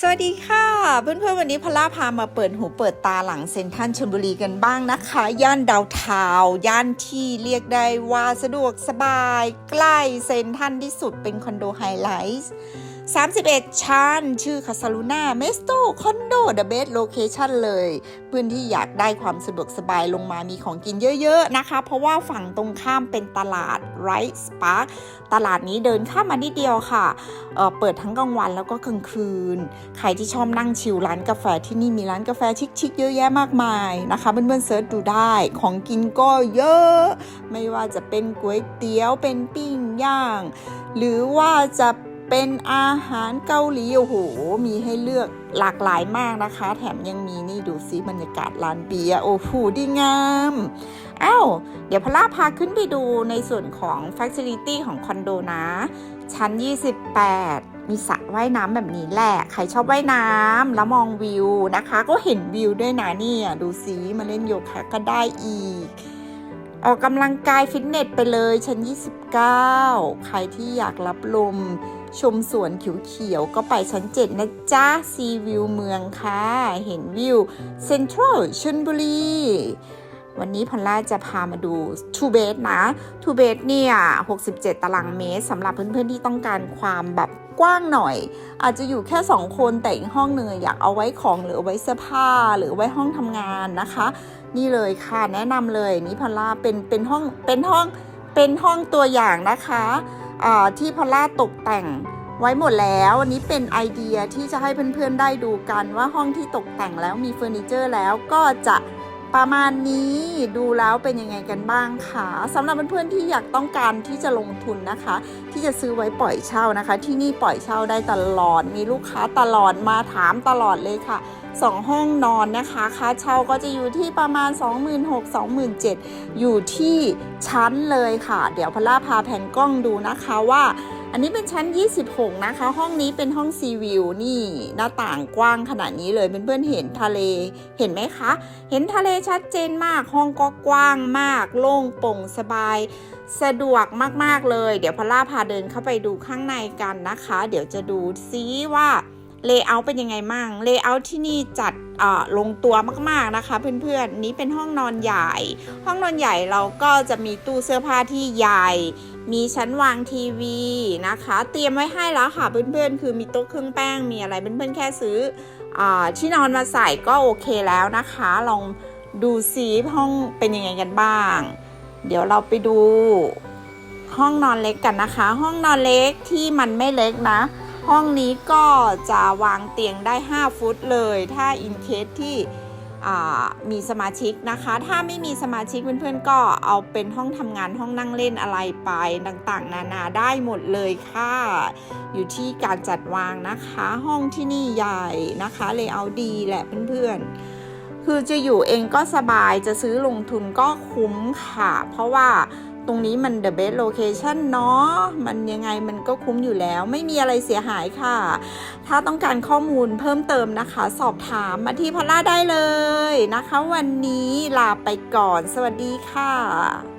สวัสดีค่ะ เพื่อนๆ วันนี้พล่าพามาเปิดหูเปิดตาหลังเซ็นทรัลชลบุรีกันบ้างนะคะ ย่านดาวเทาวย่านที่เรียกได้ว่าสะดวกสบาย ใกล้เซ็นทรัลที่สุดเป็นคอนโดไฮไลท์ 31 ชั้น ชื่อคาซาลูน่าเมสโตคอนโดเดอะเบสโลเคชันเลย พื้นที่อยากได้ความสะดวกสบายลงมามีของกินเยอะๆนะคะ เพราะว่าฝั่งตรงข้ามเป็นตลาดไรส์ปาร์คตลาดนี้เดินข้ามมานิดเดียวค่ะเเปิดทั้งกลางวันแล้วก็กลางคืน ใครที่ชอบนั่งชิลร้านกาแฟที่นี่มีร้านกาแฟชิคๆเยอะแยะมากมายนะคะเพื่อนๆเซิร์ชดูได้ของกินก็เยอะ ไม่ว่าจะเป็นก๋วยเตี๋ยวเป็นปิ้งย่าง หรือว่าจะ เป็นอาหารเกาหลีโอ้โหมีให้เลือกหลากหลายมากนะคะ แถมยังมีนี่ดูซิบรรยากาศร้านเบียร์โอ้โหดีงามอ้าวเดี๋ยวพล่าพาขึ้นไปดูในส่วนของ Facility ของคอนโดนะ ชั้น 28 มีสระว่ายน้ำแบบนี้แหละ ใครชอบว่ายน้ำแล้วมองวิวนะคะ ก็เห็นวิวด้วยนะเนี่ย ดูสิมาเล่นโยคะก็ได้อีก ออกกำลังกายฟิตเนสไปเลยชั้น 29 ใครที่อยากรับลม ชมสวนเขียวๆก็ไปชั้น 7 นะจ๊ะซีวิวเมืองค่ะ เห็นวิวเซ็นทรัลชลบุรี วันนี้พอลล่าจะพามาดูทูเบ d นะทูเบ d เนี่ย 67 ตารางเมตรสำหรับเพื่อนๆที่ต้องการความแบบกว้างหน่อย อาจจะอยู่แค่ 2 คนแต่อีกห้องหนึ่งอยากเอาไว้ของหรือเอาไว้เสื้อผ้าหรือไว้ห้องทำงานนะคะ นี่เลยค่ะแนะนำเลยนี่พอลล่าเป็นเป็นห้องเป็นห้องเป็นห้องตัวอย่างนะคะที่พอลล่าตกแต่งไว้หมดแล้วอันนี้เป็นไอเดียที่จะให้เพื่อนๆได้ดูกันว่าห้องที่ตกแต่งแล้วมีเฟอร์นิเจอร์แล้วก็จะ ประมาณนี้ดูแล้วเป็นยังไงกันบ้างคะสำหรับเพื่อนๆที่อยากต้องการที่จะลงทุนนะคะ ที่จะซื้อไว้ปล่อยเช่านะคะ ที่นี่ปล่อยเช่าได้ตลอด มีลูกค้าตลอดมาถามตลอดเลยค่ะสองห้องนอนนะคะ ค่าเช่าก็จะอยู่ที่ประมาณ 26,000-27,000อยู่ที่ชั้นเลยค่ะ เดี๋ยวพล่าพาแผนกล้องดูนะคะว่า อันนี้เป็นชั้น 26 นะคะ ห้องนี้เป็นห้องซีวิวนี่หน้าต่างกว้างขนาดนี้เลยเพื่อนๆเห็นทะเลเห็นไหมคะ เห็นทะเลชัดเจนมาก ห้องก็กว้างมาก โล่งโปร่งสบาย สะดวกมากๆเลย เดี๋ยวพล่าพาเดินเข้าไปดูข้างในกันนะคะ เดี๋ยวจะดูซิว่า เลเยอร์เป็นยังไงมั่งเลเยอร์ที่นี่จัดลงตัวมากๆนะคะเพื่อนๆ นี้เป็นห้องนอนใหญ่ ห้องนอนใหญ่เราก็จะมีตู้เสื้อผ้าที่ใหญ่ มีชั้นวางทีวีนะคะ เตรียมไว้ให้แล้วค่ะเพื่อนๆ คือมีโต๊ะเครื่องแป้ง มีอะไรเพื่อนๆ แค่ซื้ออที่นอนมาใส่ก็โอเคแล้วนะคะ ลองดูซิห้องเป็นยังไงกันบ้าง เดี๋ยวเราไปดูห้องนอนเล็กกันนะคะ ห้องนอนเล็กที่มันไม่เล็กนะ ห้องนี้ก็จะวางเตียงได้ 5 ฟุตเลย ถ้าอินเคสที่มีสมาชิกนะคะ ถ้าไม่มีสมาชิกเพื่อนๆก็เอาเป็นห้องทำงานห้องนั่งเล่นอะไรไปต่างๆ นานาได้หมดเลยค่ะ อยู่ที่การจัดวางนะคะ ห้องที่นี่ใหญ่นะคะเลเยอร์ดีแหละเพื่อนๆ คือจะอยู่เองก็สบายจะซื้อลงทุนก็คุ้มค่ะ เพราะว่า ตรงนี้มัน the best location เนาะมันยังไงมันก็คุ้มอยู่แล้ว ไม่มีอะไรเสียหายค่ะ ถ้าต้องการข้อมูลเพิ่มเติมนะคะ สอบถามมาที่พอล่าได้เลยนะคะ วันนี้ลาไปก่อน สวัสดีค่ะ